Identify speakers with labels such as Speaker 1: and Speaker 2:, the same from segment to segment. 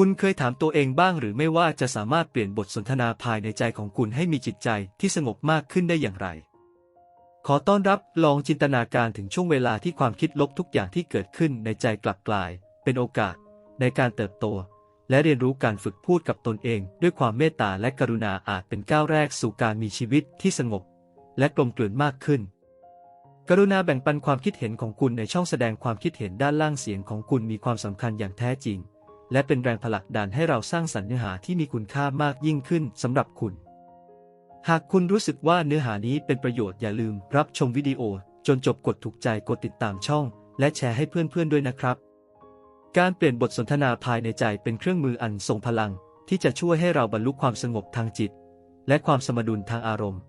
Speaker 1: คุณเคยถามตัวเองบ้างหรือไม่ว่าจะสามารถเปลี่ยนบทสนทนาภายในใจของคุณให้มีจิตใจที่สงบมากขึ้นได้อย่างไร ขอต้อนรับลองจินตนาการถึงช่วงเวลาที่ความคิดลบทุกอย่างที่เกิดขึ้นในใจกลับกลาย เป็นโอกาส ในการเติบโต และเรียนรู้การฝึกพูดกับตนเอง ด้วยความเมตตาและกรุณาอาจเป็นก้าวแรกสู่การมีชีวิตที่สงบ และกลมกลืนมากขึ้นกรุณาแบ่งปันความคิดเห็นของคุณในช่องแสดงความคิดเห็นด้านล่างเสียงของคุณมีความสำคัญอย่างแท้จริง และเป็นแรงผลักดันให้เราสร้างสรรค์เนื้อหาที่มีคุณค่ามากยิ่งขึ้นสำหรับคุณ หากคุณรู้สึกว่าเนื้อหานี้เป็นประโยชน์อย่าลืมรับชมวิดีโอ จนจบกดถูกใจกดติดตามช่อง และแชร์ให้เพื่อนๆด้วยนะครับ การเปลี่ยนบทสนทนาภายในใจเป็นเครื่องมืออันทรงพลัง ที่จะช่วยให้เราบรรลุความสงบทางจิต และความสมดุลทางอารมณ์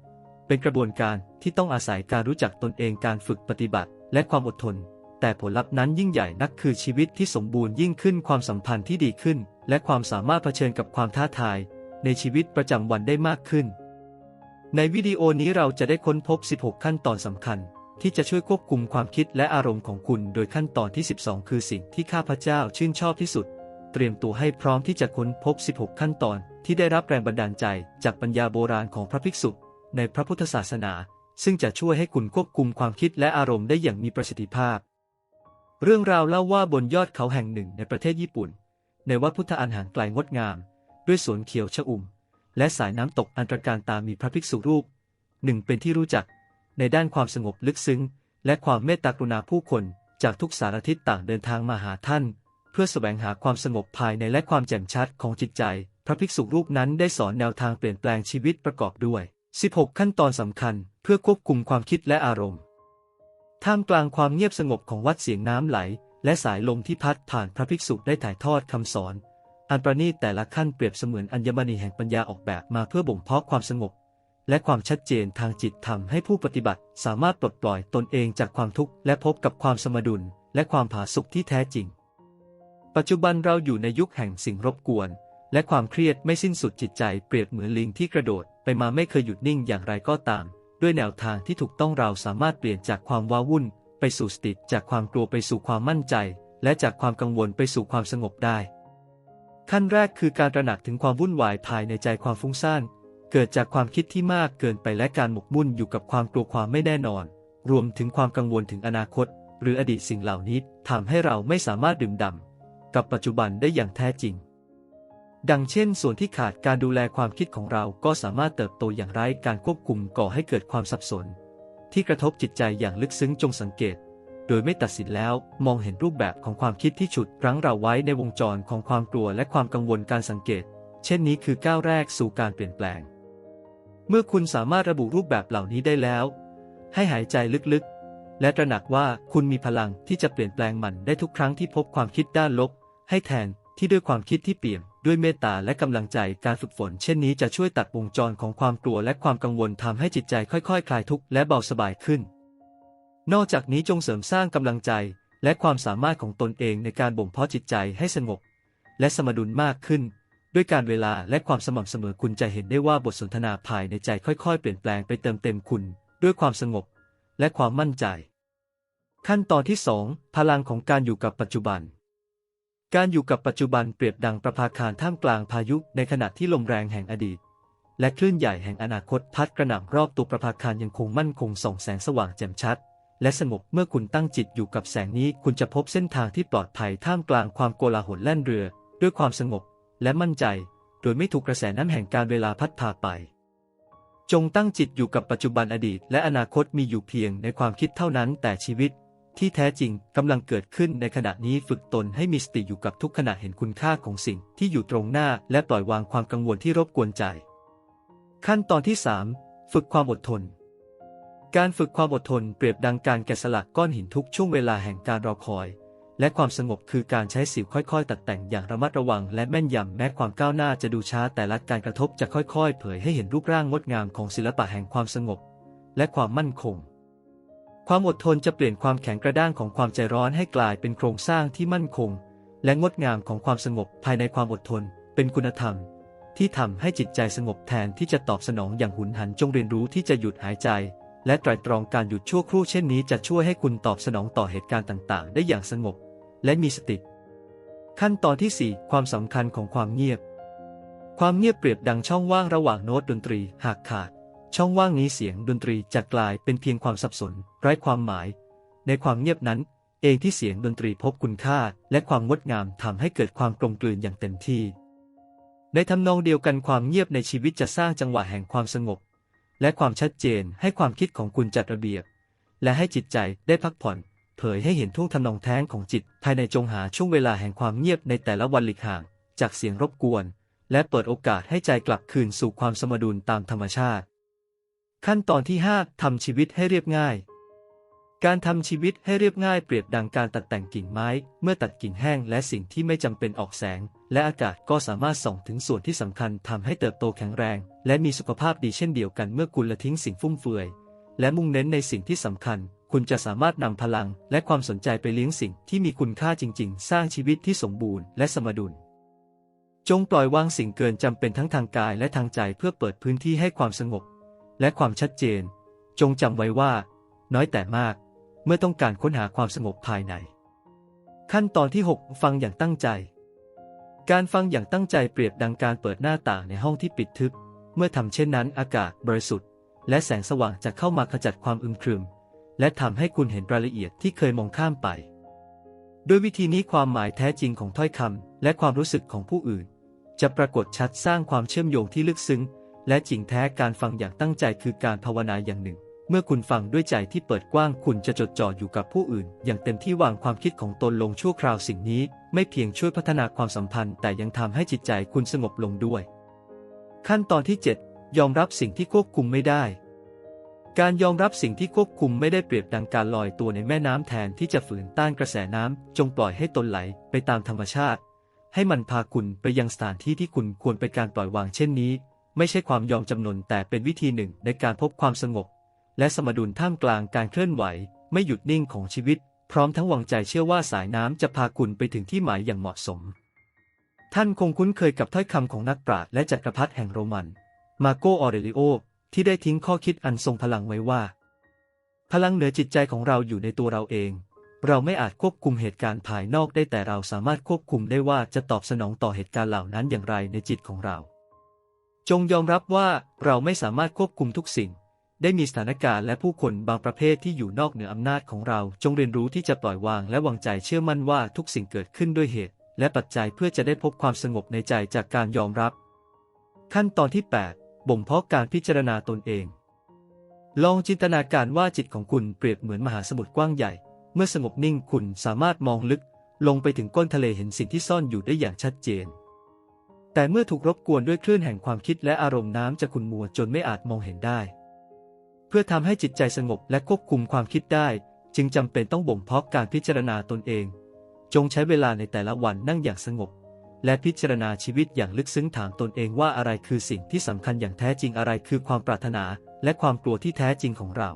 Speaker 1: เป็นกระบวนการที่ต้องอาศัยการรู้จักตนเองการฝึกปฏิบัติ และความอดทน แต่ผลลัพธ์นั้นยิ่งใหญ่นักคือชีวิตที่สมบูรณ์ยิ่งขึ้นความสัมพันธ์ที่ดีขึ้น และความสามารถเผชิญกับความท้าทาย ในชีวิตประจำวันได้มากขึ้น ในวิดีโอนี้เราจะได้ค้นพบ 16 ขั้นตอนสำคัญ ที่จะช่วยควบคุมความคิดและอารมณ์ของคุณ โดยขั้นตอนที่ 12 คือสิ่งที่ข้าพเจ้าชื่นชอบที่สุด เตรียมตัวให้พร้อมที่จะค้นพบ 16 ขั้นตอน ที่ได้รับแรงบันดาลใจ จากปัญญาโบราณของพระภิกษุ ในพระพุทธศาสนา ซึ่งจะช่วยให้คุณควบคุมความคิดและอารมณ์ได้อย่างมีประสิทธิภาพ เรื่องราวเล่าว่าบนยอดเขาแห่งหนึ่งในประเทศญี่ปุ่น ในวัดพุทธอันห่างไกลงดงาม ด้วยสวนเขียวชอุ่ม และสายน้ำตกอันตรการตามีพระภิกษุรูป หนึ่งเป็นที่รู้จัก ในด้านความสงบลึกซึ้ง และความเมตตากรุณาผู้คนจากทุกสารทิศต่างเดินทางมาหาท่าน เพื่อแสวงหาความสงบภายในและความแจ่มชัดของจิตใจ พระภิกษุรูปนั้นได้สอนแนวทางเปลี่ยนแปลงชีวิตประกอบด้วย 16 ขั้นตอนสำคัญ เพื่อควบคุมความคิดและอารมณ์ ท่ามกลางความเงียบสงบของวัดเสียงน้ำไหล และสายลมที่พัดผ่านพระภิกษุได้ถ่ายทอดคำสอน อันประณีตแต่ละขั้นเปรียบเสมือนอัญมณีแห่งปัญญาออกแบบมาเพื่อบ่มเพาะความสงบ และความชัดเจนทางจิตทำให้ผู้ปฏิบัติสามารถปลดปล่อยตนเองจากความทุกข์และพบกับความสมดุล และความผาสุกที่แท้จริง ปัจจุบันเราอยู่ในยุคแห่งสิ่งรบกวน และความเครียดไม่สิ้นสุดจิตใจเปรียบเหมือนลิงที่กระโดดไปมาไม่เคยหยุดนิ่งอย่างไรก็ตาม ด้วยแนวทางที่ถูกต้องเราสามารถเปลี่ยนจากความว้าวุ่น ไปสู่สติจากความกลัวไปสู่ความมั่นใจ และจากความกังวลไปสู่ความสงบได้ ขั้นแรกคือการตระหนักถึงความวุ่นวายภายในใจความฟุ้งซ่านเกิดจากความคิดที่มากเกินไปและการหมกมุ่นอยู่กับความกลัวความไม่แน่นอน รวมถึงความกังวลถึงอนาคต หรืออดีตสิ่งเหล่านี้ทำให้เราไม่สามารถดื่มด่ำกับปัจจุบันได้อย่างแท้จริง ดังเช่น ส่วนที่ขาดการดูแลความคิดของเราก็สามารถเติบโตอย่างไร้การควบคุมก่อให้เกิดความสับสน ที่กระทบจิตใจอย่างลึกซึ้งจงสังเกต โดยไม่ตัดสินแล้วมองเห็นรูปแบบของความคิดที่ฉุดรั้งเราไว้ในวงจรของความกลัวและความกังวลการสังเกต เช่นนี้คือก้าวแรกสู่การเปลี่ยนแปลง เมื่อคุณสามารถระบุรูปแบบเหล่านี้ได้แล้ว ให้หายใจลึกๆ และตระหนักว่าคุณมีพลังที่จะเปลี่ยนแปลงมันได้ทุกครั้งที่พบความคิดด้านลบให้แทน ที่ด้วยความคิดที่เปี่ยมด้วยเมตตาและกำลังใจการฝึกฝนเช่นนี้จะช่วยตัดวงจรของความกลัวและความกังวลทำให้จิตใจค่อยๆคลายทุกข์และเบาสบายขึ้น นอกจากนี้จงเสริมสร้างกำลังใจ และความสามารถของตนเองในการบ่มเพาะจิตใจให้สงบ และสมดุลมากขึ้น ด้วยการเวลาและความสม่ำเสมอคุณจะเห็นได้ว่าบทสนทนาภายในใจค่อยๆ เปลี่ยนแปลงไปเติมเต็มคุณ ด้วยความสงบ และความมั่นใจ ขั้นตอนที่ 2 พลังของการอยู่กับปัจจุบัน การอยู่กับปัจจุบันเปรียบดังประภาคารท่ามกลางพายุในขณะที่ลมแรงแห่งอดีต และคลื่นใหญ่แห่งอนาคตพัดกระหน่ำรอบตัวประภาคารยังคงมั่นคงส่องแสงสว่างแจ่มชัด และสงบเมื่อคุณตั้งจิตอยู่กับแสงนี้คุณจะพบเส้นทางที่ปลอดภัยท่ามกลางความโกลาหลแล่นเรือ ด้วยความสงบ และมั่นใจ โดยไม่ถูกกระแสน้ำแห่งการเวลาพัดพาไป จงตั้งจิตอยู่กับปัจจุบันอดีต และอนาคตมีอยู่เพียงในความคิดเท่านั้นแต่ชีวิต ที่แท้จริงกำลังเกิดขึ้นในขณะนี้ฝึกตนให้มีสติอยู่กับทุกขณะเห็นคุณค่าของสิ่งที่อยู่ตรงหน้าและปล่อยวางความกังวลที่รบกวนใจ ขั้นตอนที่ 3 ฝึกความอดทน การฝึกความอดทนเปรียบดังการแกะสลักก้อนหินทุกช่วงเวลาแห่งการรอคอย และความสงบคือการใช้สิวค่อยๆ ตัดแต่งอย่างระมัดระวัง และแม่นยำแม้ความก้าวหน้าจะดูช้าแต่ละการกระทบจะค่อยๆ เผยให้เห็นรูปร่างงดงามของศิลปะแห่งความสงบ และความมั่นคง ความอดทนจะเปลี่ยนความแข็งกระด้างของความใจร้อนให้กลายเป็นโครงสร้างที่มั่นคง และงดงามของความสงบภายในความอดทน เป็นคุณธรรม ที่ทำให้จิตใจสงบแทนที่จะตอบสนองอย่างหุนหันจงเรียนรู้ที่จะหยุดหายใจ และไตรตรองการหยุดชั่วครู่เช่นนี้จะช่วยให้คุณตอบสนองต่อเหตุการณ์ต่าง ๆ ได้อย่างสงบ และมีสติ ขั้นตอนที่ 4 ความสำคัญของความเงียบ ความเงียบเปรียบดังช่องว่างระหว่างโน้ตดนตรี หากขาด ช่องว่างนี้เสียงดนตรีจะกลายเป็นเพียงความสับสน ไร้ความหมาย ในความเงียบนั้น เองที่เสียงดนตรีพบคุณค่า และความงดงามทำให้เกิดความกลมกลืนอย่างเต็มที่ ในทำนองเดียวกันความเงียบในชีวิตจะสร้างจังหวะแห่งความสงบ และความชัดเจนให้ความคิดของคุณจัดระเบียบ และให้จิตใจได้พักผ่อน เผยให้เห็นท่วงทำนองแท้งของจิต ภายในจงหาช่วงเวลาแห่งความเงียบในแต่ละวันหลีกห่าง จากเสียงรบกวน และเปิดโอกาสให้ใจกลับคืนสู่ความสมดุลตามธรรมชาติ ขั้นตอนที่ 5ทำชีวิตให้เรียบง่าย การทำชีวิตให้เรียบง่ายเปรียบดังการตัดแต่งกิ่งไม้ เมื่อตัดกิ่งแห้งและสิ่งที่ไม่จำเป็นออกแสง และอากาศก็สามารถส่องถึงส่วนที่สำคัญทำให้เติบโตแข็งแรง และมีสุขภาพดีเช่นเดียวกันเมื่อคุณละทิ้งสิ่งฟุ่มเฟือย และมุ่งเน้นในสิ่งที่สำคัญ คุณจะสามารถนำพลัง และความสนใจไปเลี้ยงสิ่งที่มีคุณค่าจริง ๆ สร้างชีวิตที่สมบูรณ์และสมดุลจงปล่อยวางสิ่งเกินจำเป็นทั้งทางกายและทางใจเพื่อเปิดพื้นที่ให้ความสงบ และความชัดเจน จงจำไว้ว่า น้อยแต่มาก เมื่อต้องการค้นหาความสงบภายใน ขั้นตอนที่ 6 ฟังอย่างตั้งใจ การฟังอย่างตั้งใจเปรียบดังการเปิดหน้าต่างในห้องที่ปิดทึบ เมื่อทำเช่นนั้นอากาศบริสุทธิ์ และแสงสว่างจะเข้ามาขจัดความอึมครึม และทำให้คุณเห็นรายละเอียดที่เคยมองข้ามไป ด้วยวิธีนี้ความหมายแท้จริงของถ้อยคำและความรู้สึกของผู้อื่นจะปรากฏชัดสร้างความเชื่อมโยงที่ลึกซึ้ง และจริงแท้การฟังอย่างตั้งใจคือการภาวนาอย่างหนึ่ง เมื่อคุณฟังด้วยใจที่เปิดกว้างคุณจะจดจ่ออยู่กับผู้อื่น อย่างเต็มที่วางความคิดของตนลงชั่วคราวสิ่งนี้ ไม่เพียงช่วยพัฒนาความสัมพันธ์ แต่ยังทำให้จิตใจคุณสงบลงด้วย ขั้นตอนที่ 7 ยอมรับสิ่งที่ควบคุมไม่ได้ การยอมรับสิ่งที่ควบคุมไม่ได้เปรียบดังการลอยตัวในแม่น้ำแทนที่จะฝืนต้านกระแสน้ำจงปล่อยให้ตนไหลไปตามธรรมชาติให้มันพาคุณไปยังสถานที่ที่คุณควรเป็นการปล่อยวางเช่นนี้ ไม่ใช่ความยอมจำนนแต่เป็นวิธีหนึ่งในการพบความสงบ และสมดุลท่ามกลางการเคลื่อนไหว ไม่หยุดนิ่งของชีวิต พร้อมทั้งหวังใจเชื่อว่าสายน้ำจะพาคุณไปถึงที่หมายอย่างเหมาะสม ท่านคงคุ้นเคยกับถ้อยคำของนักปราชญ์และจักรพรรดิแห่งโรมัน มาโกออเรลิโอ ที่ได้ทิ้งข้อคิดอันทรงพลังไว้ว่า พลังเหนือจิตใจของเราอยู่ในตัวเราเองเราไม่อาจควบคุมเหตุการณ์ภายนอกได้แต่เราสามารถควบคุมได้ว่าจะตอบสนองต่อเหตุการณ์เหล่านั้นอย่างไรในจิตของเรา จงยอมรับว่าเราไม่สามารถควบคุมทุกสิ่ง ได้มีสถานการณ์และผู้คนบางประเภทที่อยู่นอกเหนืออำนาจของเรา จงเรียนรู้ที่จะปล่อยวางและวางใจเชื่อมั่นว่าทุกสิ่งเกิดขึ้นด้วยเหตุ และปัจจัยเพื่อจะได้พบความสงบในใจจากการยอมรับ ขั้นตอนที่ 8 บ่มเพาะการพิจารณาตนเอง ลองจินตนาการว่าจิตของคุณเปรียบเหมือนมหาสมุทรกว้างใหญ่ เมื่อสงบนิ่งคุณสามารถมองลึก ลงไปถึงก้นทะเลเห็นสิ่งที่ซ่อนอยู่ได้อย่างชัดเจน แต่เมื่อถูกรบกวนด้วยคลื่นแห่งความคิดและอารมณ์น้ำจะขุ่นมัวจนไม่อาจมองเห็นได้ เพื่อทำให้จิตใจสงบและควบคุมความคิดได้ จึงจำเป็นต้องบ่มเพาะการพิจารณาตนเอง จงใช้เวลาในแต่ละวันนั่งอย่างสงบ และพิจารณาชีวิตอย่างลึกซึ้งถามตนเองว่าอะไรคือสิ่งที่สำคัญอย่างแท้จริงอะไรคือความปรารถนา และความกลัวที่แท้จริงของเรา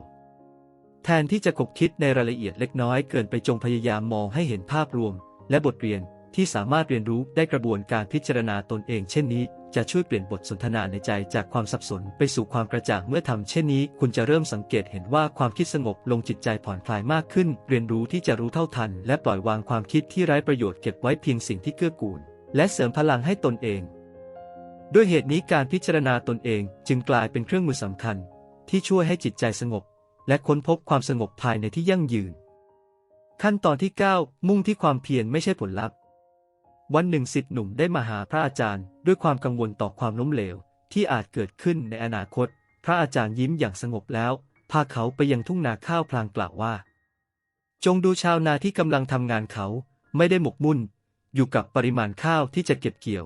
Speaker 1: แทนที่จะกบคิดในรายละเอียดเล็กน้อยเกินไปจงพยายามมองให้เห็นภาพรวม และบทเรียน ที่สามารถเรียนรู้ได้กระบวนการพิจารณาตนเองเช่นนี้ จะช่วยเปลี่ยนบทสนทนาในใจจากความสับสนไปสู่ความกระจ่างเมื่อทำเช่นนี้ คุณจะเริ่มสังเกตเห็นว่าความคิดสงบลงจิตใจผ่อนคลายมากขึ้น เรียนรู้ที่จะรู้เท่าทัน และปล่อยวางความคิดที่ไร้ประโยชน์เก็บไว้เพียงสิ่งที่เกื้อกูล และเสริมพลังให้ตนเอง ด้วยเหตุนี้การพิจารณาตนเองจึงกลายเป็นเครื่องมือสำคัญ ที่ช่วยให้จิตใจสงบ และค้นพบความสงบภายในที่ยั่งยืน ขั้นตอนที่ 9 มุ่งที่ความเพียรไม่ใช่ผลลัพธ์ วันหนึ่งสิทธิหนุ่มได้มาหาพระอาจารย์ ด้วยความกังวลต่อความล้มเหลว ที่อาจเกิดขึ้นในอนาคต พระอาจารย์ยิ้มอย่างสงบแล้ว พาเขาไปยังทุ่งนาข้าวพลางกล่าวว่า จงดูชาวนาที่กำลังทำงานเขา ไม่ได้หมกมุ่น อยู่กับปริมาณข้าวที่จะเก็บเกี่ยว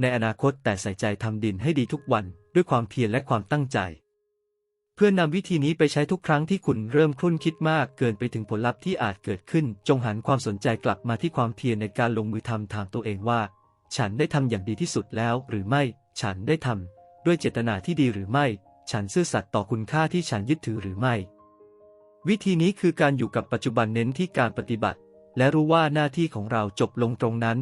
Speaker 1: ในอนาคตแต่ใส่ใจทำดินให้ดีทุกวันด้วยความเพียรและความตั้งใจ เพื่อนำวิธีนี้ไปใช้ทุกครั้งที่คุณเริ่มครุ่นคิดมากเกินไปถึงผลลัพธ์ที่อาจเกิดขึ้น จงหันความสนใจกลับมาที่ความเพียรในการลงมือทำถามตัวเองว่า ฉันได้ทำอย่างดีที่สุดแล้วหรือไม่ ฉันได้ทำด้วยเจตนาที่ดีหรือไม่ ฉันซื่อสัตย์ต่อคุณค่าที่ฉันยึดถือหรือไม่ วิธีนี้คือการอยู่กับปัจจุบันเน้นที่การปฏิบัติ และรู้ว่าหน้าที่ของเราจบลงตรงนั้น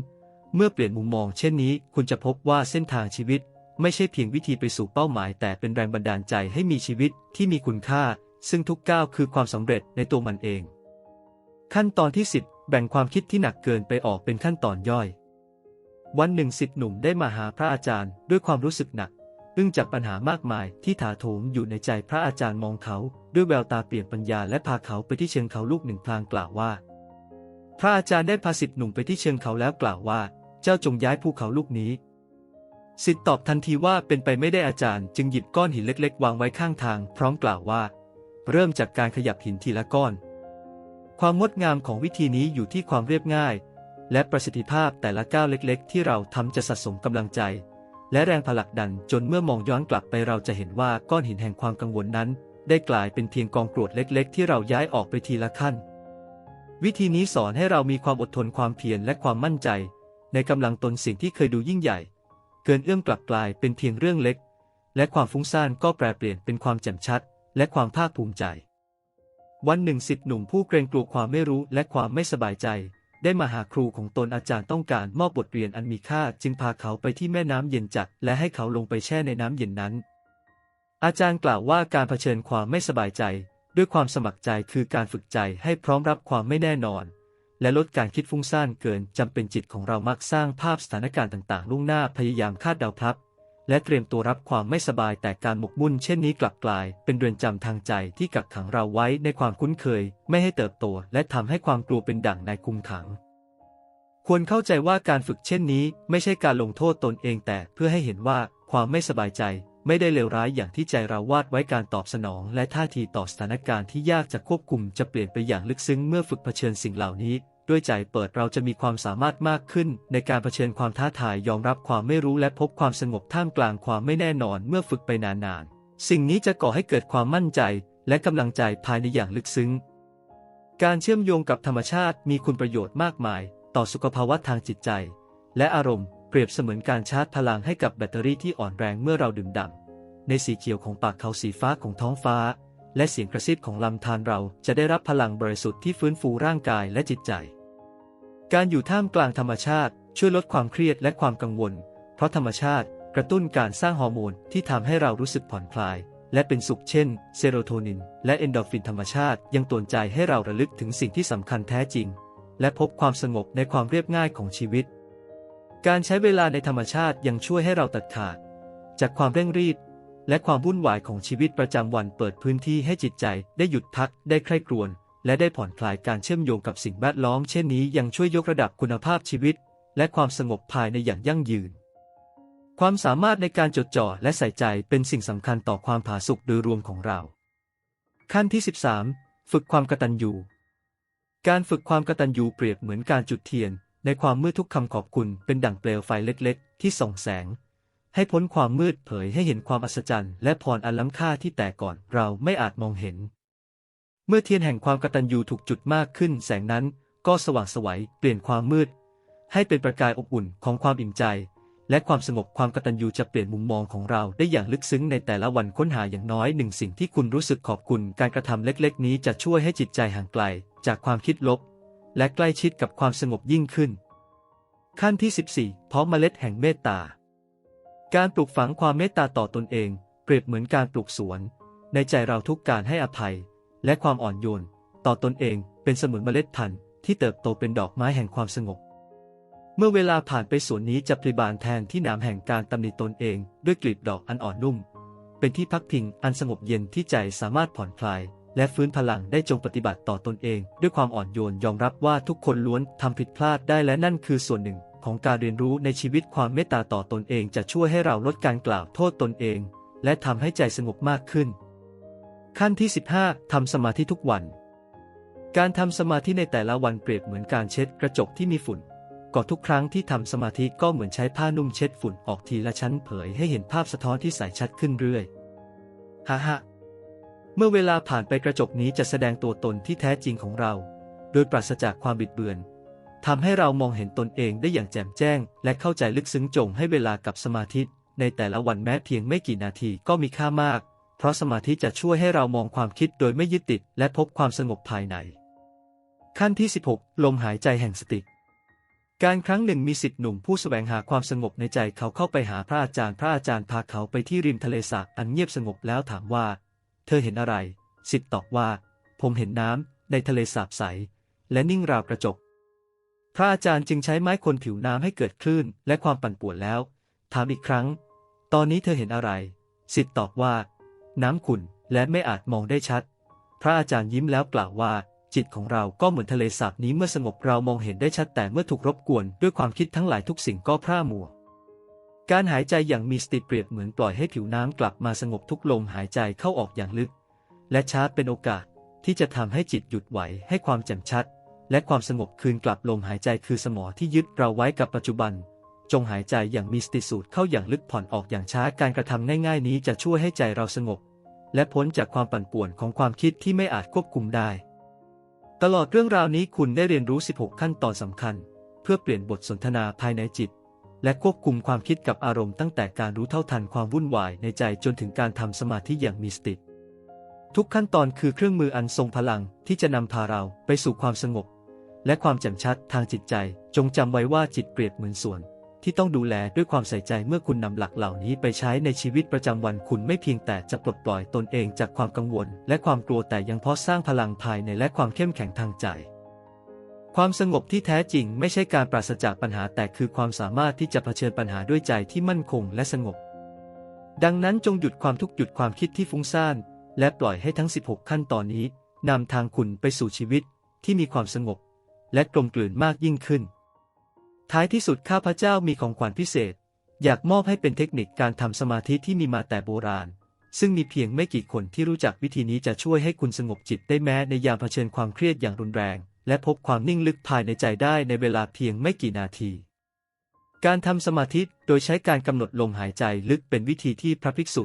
Speaker 1: เมื่อเปลี่ยนมุมมองเช่นนี้ คุณจะพบว่าเส้นทางชีวิต ไม่ใช่เพียงวิธีไปสู่เป้าหมาย แต่เป็นแรงบันดาลใจให้มีชีวิตที่มีคุณค่า ซึ่งทุกก้าวคือความสำเร็จในตัวมันเอง ขั้นตอนที่ 10 แบ่งความคิดที่หนักเกินไปออกเป็นขั้นตอนย่อย วันหนึ่งสิทธิหนุ่มได้มาหาพระอาจารย์ด้วยความรู้สึกหนักอึ้งจากปัญหามากมายที่ถาโถมอยู่ในใจพระอาจารย์มองเขา ด้วยแววตาเปลี่ยนปัญญาและพาเขาไปที่เชิงเขาลูกหนึ่งพลางกล่าวว่า พระอาจารย์ได้พาสิทธิหนุ่มไปที่เชิงเขาแล้วกล่าวว่า เจ้าจงย้ายภูเขาลูกนี้ สิทธิ์ตอบทันทีว่าเป็นไปไม่ได้อาจารย์ จึงหยิบก้อนหินเล็ก ๆ วางไว้ข้างทาง พร้อมกล่าวว่า เริ่มจากการขยับหินทีละก้อน ความงดงามของวิธีนี้อยู่ที่ความเรียบง่าย และประสิทธิภาพแต่ละก้าวเล็ก ๆ ที่เราทำจะสะสมกำลังใจ และแรงผลักดันจนเมื่อมองย้อนกลับไปเราจะเห็นว่าก้อนหินแห่งความกังวลนั้น ได้กลายเป็นเพียงกองกรวดเล็ก ๆ ที่เราย้ายออกไปทีละขั้น วิธีนี้สอนให้เรามีความอดทนความเพียรและความมั่นใจ ในกำลังตนสิ่งที่เคยดูยิ่งใหญ่ เกินเอื้อมกลับกลายเป็นเพียงเรื่องเล็ก และความฟุ้งซ่านก็แปรเปลี่ยนเป็นความแจ่มชัด และความภาคภูมิใจ วันหนึ่งสิทธิหนุ่มผู้เกรงกลัวความไม่รู้และความไม่สบายใจ ได้มาหาครูของตนอาจารย์ต้องการมอบบทเรียนอันมีค่าจึงพาเขาไปที่แม่น้ำเย็นจัดและให้เขาลงไปแช่ในน้ำเย็นนั้น อาจารย์กล่าวว่าการเผชิญความไม่สบายใจ ด้วยความสมัครใจคือการฝึกใจให้พร้อมรับความไม่แน่นอน และลดการคิดฟุ้งซ่านเกินจำเป็นจิตของเรามักสร้างภาพสถานการณ์ต่างๆ ล่วงหน้าพยายามคาดเดาพลับ และเตรียมตัวรับความไม่สบายแต่การหมกมุ่นเช่นนี้กลับกลาย เป็นเรือนจำทางใจที่กักขังเราไว้ในความคุ้นเคย ไม่ให้เติบโต และทำให้ความกลัวเป็นดั่งในคุมขัง ควรเข้าใจว่าการฝึกเช่นนี้ไม่ใช่การลงโทษตนเองแต่เพื่อให้เห็นว่าความไม่สบายใจไม่ได้เลวร้ายอย่างที่ใจเราวาดไว้การตอบสนอง และท่าทีต่อสถานการณ์ที่ยากจะควบคุมจะเปลี่ยนไปอย่างลึกซึ้งเมื่อฝึกเผชิญสิ่งเหล่านี้ ด้วยใจเปิดเราจะมีความสามารถมากขึ้น ในการเผชิญความท้าทายยอมรับความไม่รู้และพบความสงบท่ามกลางความไม่แน่นอนเมื่อฝึกไปนานๆ สิ่งนี้จะก่อให้เกิดความมั่นใจ และกำลังใจภายในอย่างลึกซึ้ง การเชื่อมโยงกับธรรมชาติมีคุณประโยชน์มากมาย ต่อสุขภาวะทางจิตใจ และอารมณ์เปรียบเสมือนการชาร์จพลังให้กับแบตเตอรี่ที่อ่อนแรงเมื่อเราดื่มด่ำในสีเขียวของปากเขาสีฟ้าของท้องฟ้า และเสียงกระซิบของลำธารเราจะได้รับพลังบริสุทธิ์ที่ฟื้นฟูร่างกายและจิตใจ การอยู่ท่ามกลางธรรมชาติช่วยลดความเครียดและความกังวล เพราะธรรมชาติกระตุ้นการสร้างฮอร์โมนที่ทำให้เรารู้สึกผ่อนคลาย และเป็นสุขเช่น เซโรโทนิน และเอนโดรฟินธรรมชาติยังตวนใจให้เราระลึกถึงสิ่งที่สำคัญแท้จริง และพบความสงบในความเรียบง่ายของชีวิต การใช้เวลาในธรรมชาติยังช่วยให้เราตัดขาด จากความเร่งรีบ และความวุ่นวายของชีวิตประจำวันเปิดพื้นที่ให้จิตใจได้หยุดพักได้ใคร่ครวญและได้ผ่อนคลายการเชื่อมโยงกับสิ่งแวดล้อมเช่นนี้ยังช่วยยกระดับคุณภาพชีวิต และความสงบภายในอย่างยั่งยืน ความสามารถในการจดจ่อและใส่ใจเป็นสิ่งสำคัญต่อความผาสุกโดยรวมของเรา ขั้นที่ 13 ฝึกความกตัญญูการฝึกความกตัญญูเปรียบเหมือนการจุดเทียน ในความมืดทุกคำขอบคุณเป็นดั่งเปลวไฟเล็ก ๆ ที่ส่องแสง ให้พ้นความมืดเผยให้เห็นความอัศจรรย์และพรอันล้ำค่าที่แต่ก่อนเราไม่อาจมองเห็น เมื่อเทียนแห่งความกตัญญูถูกจุดมากขึ้น แสงนั้นก็สว่างไสวัยเปลี่ยนความมืด ให้เป็นประกายอบอุ่นของความอิ่มใจ และความสงบความกตัญญูจะเปลี่ยนมุมมองของเราได้อย่างลึกซึ้งในแต่ละวันค้นหาอย่างน้อยหนึ่งสิ่งที่คุณรู้สึกขอบคุณการกระทำเล็ก ๆ นี้จะช่วยให้จิตใจห่างไกล จากความคิดลบ และใกล้ชิดกับความสงบยิ่งขึ้น ขั้นที่ 14 เพราะเมล็ดแห่งเมตตา การปลูกฝังความเมตตาต่อตนเอง เปรียบเหมือนการปลูกสวน ในใจเราทุกการให้อภัย และความอ่อนโยน ต่อตนเองเป็นเสมือนเมล็ดพันธุ์ที่เติบโตเป็นดอกไม้แห่งความสงบ เมื่อเวลาผ่านไปสวนนี้จะปริบานแทนที่หนามแห่งการตำหนิตนเอง ด้วยกลีบดอกอันอ่อนนุ่ม เป็นที่พักพิงอันสงบเย็นที่ใจสามารถผ่อนคลาย และฟื้นพลังได้จงปฏิบัติต่อตนเอง ด้วยความอ่อนโยนยอมรับว่าทุกคนล้วนทำผิดพลาดได้และนั่นคือส่วนหนึ่ง ของการเรียนรู้ในชีวิตความเมตตาต่อตนเองจะช่วยให้เราลดการกล่าวโทษตนเอง และทำให้ใจสงบมากขึ้น ขั้นที่ 15ทำสมาธิทุกวัน การทำสมาธิในแต่ละวันเปรียบเหมือนการเช็ดกระจกที่มีฝุ่นก่อนทุกครั้งที่ทำสมาธิก็เหมือนใช้ผ้านุ่มเช็ดฝุ่นออกทีละชั้นเผยให้เห็นภาพสะท้อนที่ใสชัดขึ้นเรื่อยฮ่าฮ่าเมื่อเวลาผ่านไปกระจกนี้จะแสดงตัวตนที่แท้จริงของเรา โดยปราศจากความบิดเบือน ทำให้เรามองเห็นตนเองได้อย่างแจ่มแจ้ง และเข้าใจลึกซึ้งจงให้เวลากับสมาธิในแต่ละวันแม้เพียงไม่กี่นาทีก็มีค่ามาก เพราะสมาธิจะช่วยให้เรามองความคิดโดยไม่ยึดติด และพบความสงบภายใน ขั้นที่ 16 ลมหายใจแห่งสติ การครั้งหนึ่งมีสิทธิหนุ่มผู้แสวงหาความสงบในใจเขาเข้าไปหาพระอาจารย์พระอาจารย์พาเขาไปที่ริมทะเลสาบอันเงียบสงบแล้วถามว่า เธอเห็นอะไร สิทธิ์ตอบว่า ผมเห็นน้ำในทะเลสาบใส และนิ่งราวกระจก พระอาจารย์จึงใช้ไม้คนผิวน้ำให้เกิดคลื่นและความปั่นป่วนแล้ว ถามอีกครั้ง ตอนนี้เธอเห็นอะไร สิทธ์ตอบว่า น้ำขุ่นและไม่อาจมองได้ชัด พระอาจารย์ยิ้มแล้วกล่าวว่า จิตของเราก็เหมือนทะเลสาบนี้เมื่อสงบเรามองเห็นได้ชัดแต่เมื่อถูกรบกวนด้วยความคิดทั้งหลายทุกสิ่งก็พร่ามัวการหายใจอย่างมีสติเปรียบเหมือนปล่อยให้ผิวน้ำกลับมาสงบทุกลมหายใจเข้าออกอย่างลึก และช้าเป็นโอกาสที่จะทำให้จิตหยุดไหวให้ความแจ่มชัด และความสงบคืนกลับลมหายใจคือสมอที่ยึดเราไว้กับปัจจุบัน จงหายใจอย่างมีสติสูดเข้าอย่างลึกผ่อนออกอย่างช้าการกระทำง่ายๆนี้จะช่วยให้ใจเราสงบ และพ้นจากความปั่นป่วนของความคิดที่ไม่อาจควบคุมได้ ตลอดเรื่องราวนี้คุณได้เรียนรู้ 16 ขั้นตอนสำคัญ เพื่อเปลี่ยนบทสนทนาภายในจิต และควบคุมความคิดกับอารมณ์ตั้งแต่การรู้เท่าทันความวุ่นวายในใจจนถึงการทำสมาธิอย่างมีสติ ทุกขั้นตอนคือเครื่องมืออันทรงพลังที่จะนำพาเราไปสู่ความสงบ และความแจ่มชัดทางจิตใจ จงจำไว้ว่าจิตเปรียบเหมือนสวน ที่ต้องดูแลด้วยความใส่ใจเมื่อคุณนำหลักเหล่านี้ไปใช้ในชีวิตประจำวันคุณไม่เพียงแต่จะปลดปล่อยตนเองจากความกังวล และความกลัวแต่ยังเพาะสร้างพลังภายในและความเข้มแข็งทางใจความสงบที่แท้จริงไม่ใช่การปราศจากปัญหาแต่คือความสามารถที่จะเผชิญปัญหาด้วยใจที่มั่นคงและสงบ ดังนั้นจงหยุดความทุกข์หยุดความคิดที่ฟุ้งซ่าน และปล่อยให้ทั้ง 16 ขั้นตอนนี้นำทางคุณไปสู่ชีวิตที่มีความสงบ และกลมกลืนมากยิ่งขึ้น ท้ายที่สุดข้าพเจ้ามีของขวัญพิเศษ อยากมอบให้เป็นเทคนิคการทำสมาธิที่มีมาแต่โบราณ ซึ่งมีเพียงไม่กี่คนที่รู้จักวิธีนี้จะช่วยให้คุณสงบจิตได้แม้ในยามเผชิญความเครียดอย่างรุนแรง และพบความนิ่งลึกภายในใจได้ในเวลาเพียงไม่กี่นาทีการทำสมาธิโดยใช้การกำหนดลมหายใจลึกเป็นวิธีที่พระภิกษุ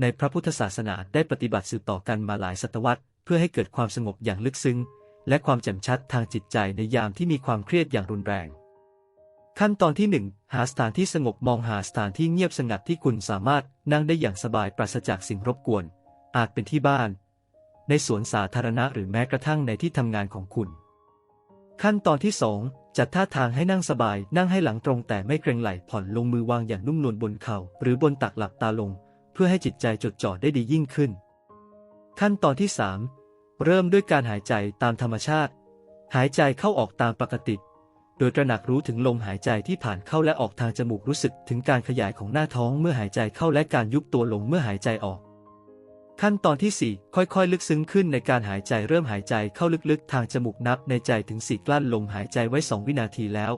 Speaker 1: ในพระพุทธศาสนาได้ปฏิบัติสืบต่อกันมาหลายศตวรรษ เพื่อให้เกิดความสงบอย่างลึกซึ้ง และความแจ่มชัดทางจิตใจในยามที่มีความเครียดอย่างรุนแรง ขั้นตอนที่ 1 หาสถานที่สงบมองหาสถานที่เงียบสงัดที่คุณสามารถนั่งได้อย่างสบายปราศจากสิ่งรบกวน อาจเป็นที่บ้าน ในสวนสาธารณะหรือแม้กระทั่งในที่ทำงานของคุณ ขั้นตอนที่ 2 จัดท่าทางให้นั่งสบาย นั่งให้หลังตรงแต่ไม่เกรงไหล่ผ่อนลงมือวางอย่างนุ่มนวลบนเข่าหรือบนตักหลับตาลง เพื่อให้จิตใจจดจ่อได้ดียิ่งขึ้น ขั้นตอนที่ 3 เริ่มด้วยการหายใจตามธรรมชาติ หายใจเข้าออกตามปกติ โดยตระหนักรู้ถึงลมหายใจที่ผ่านเข้าและออกทางจมูกรู้สึกถึงการขยายของหน้าท้องเมื่อหายใจเข้าและการยุบตัวลงเมื่อหายใจออก ขั้นตอนที่ 4 ค่อยๆ ลึกซึ้งขึ้นในการหายใจเริ่มหายใจเข้าลึกๆ ทางจมูกนับในใจถึง 4 กลั้นลมหายใจไว้ 2 วินาทีแล้ว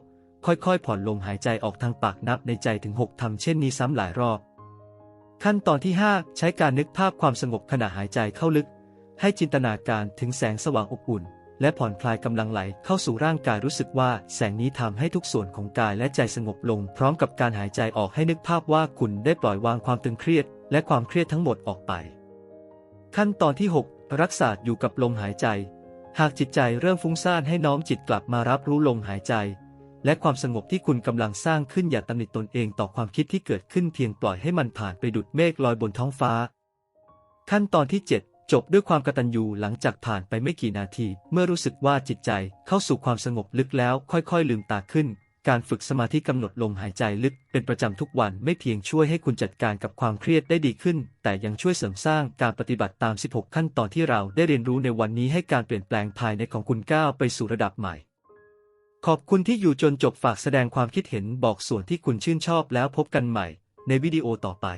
Speaker 1: ค่อยๆ ผ่อนลมหายใจออกทางปากนับในใจถึง 6ทำเช่นนี้ซ้ำหลายรอบขั้นตอนที่ 5 ใช้การนึกภาพความสงบขณะหายใจเข้าลึก ให้จินตนาการถึงแสงสว่างอบอุ่น และผ่อนคลายกำลังไหลเข้าสู่ร่างกายรู้สึกว่าแสงนี้ทำให้ทุกส่วนของกายและใจสงบลง พร้อมกับการหายใจออกให้นึกภาพว่าคุณได้ปล่อยวางความตึงเครียด และความเครียดทั้งหมดออกไป ขั้นตอนที่ 6 รักษาอยู่กับลมหายใจ หากจิตใจเริ่มฟุ้งซ่านให้น้อมจิตกลับมารับรู้ลมหายใจและความสงบที่คุณกำลังสร้างขึ้นอย่าตำหนิตนเองต่อความคิดที่เกิดขึ้นเพียงปล่อยให้มันผ่านไปดุดเมฆลอยบนท้องฟ้า ขั้นตอนที่7 จบด้วยความกตัญญูหลังจากผ่านไปไม่กี่นาที เมื่อรู้สึกว่าจิตใจเข้าสู่ความสงบลึกแล้วค่อยๆ ลืมตาขึ้น การฝึกสมาธิกำหนดลมหายใจลึกเป็นประจำทุกวันไม่เพียงช่วยให้คุณจัดการกับความเครียดได้ดีขึ้น แต่ยังช่วยเสริมสร้างการปฏิบัติตาม 16 ขั้นตอนที่เราได้เรียนรู้ในวันนี้ให้การเปลี่ยนแปลงภายในของคุณก้าวไปสู่ระดับใหม่ ขอบคุณที่อยู่จนจบฝากแสดงความคิดเห็นบอกส่วนที่คุณชื่นชอบแล้วพบกันใหม่ ในวิดีโอต่อไป